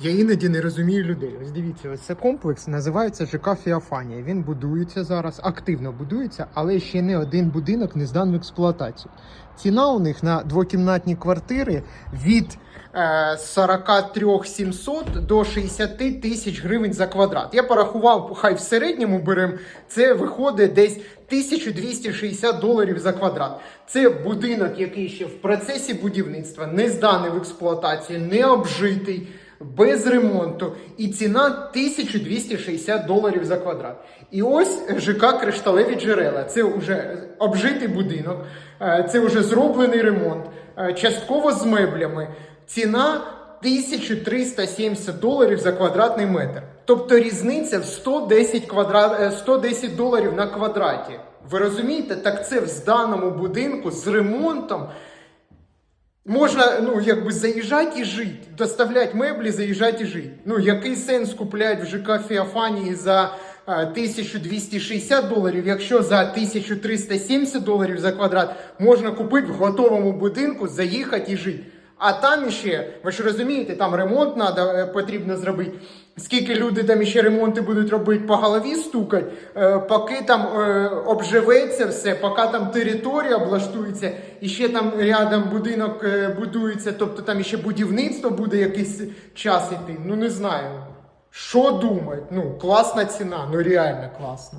Я іноді не розумію людей. Ось дивіться, ось це комплекс називається ЖК Феофанія. Він будується зараз, активно будується, але ще не один будинок не здан в експлуатацію. Ціна у них на двокімнатні квартири від е, 43 700 до 60 тисяч гривень за квадрат. Я порахував, хай в середньому беремо, це виходить десь 1260 доларів за квадрат. Це будинок, який ще в процесі будівництва, не зданий в експлуатацію, не обжитий без ремонту, і ціна 1260 доларів за квадрат. І ось ЖК Кришталеві джерела. Це вже обжитий будинок, е, це вже зроблений ремонт, е, частково з меблями. Ціна 1370 доларів за квадратний метр. Тобто різниця в 110, квадрат, е, 110 доларів на квадраті. Ви розумієте? Так це в зданому будинку з ремонтом. Можна, ну, якби заїжджати і жити, доставляти меблі, заїжджати і жити. Ну, який сенс купляти в ЖК Феофанії за е, 1260 доларів, якщо за 1370 доларів за квадрат можна купити в готовому будинку, заїхати і жити. А там іще, ви ж розумієте, там ремонт надо, е, потрібно зробити. Скільки люди там іще ремонти будуть робити, по голові стукать, е, поки там е, обживеться все, поки там територія облаштується, і ще там рядом будинок будується, тобто там іще будівництво буде якийсь час іти. Ну не знаю. Що думають? Ну, класна ціна, ну реально класна.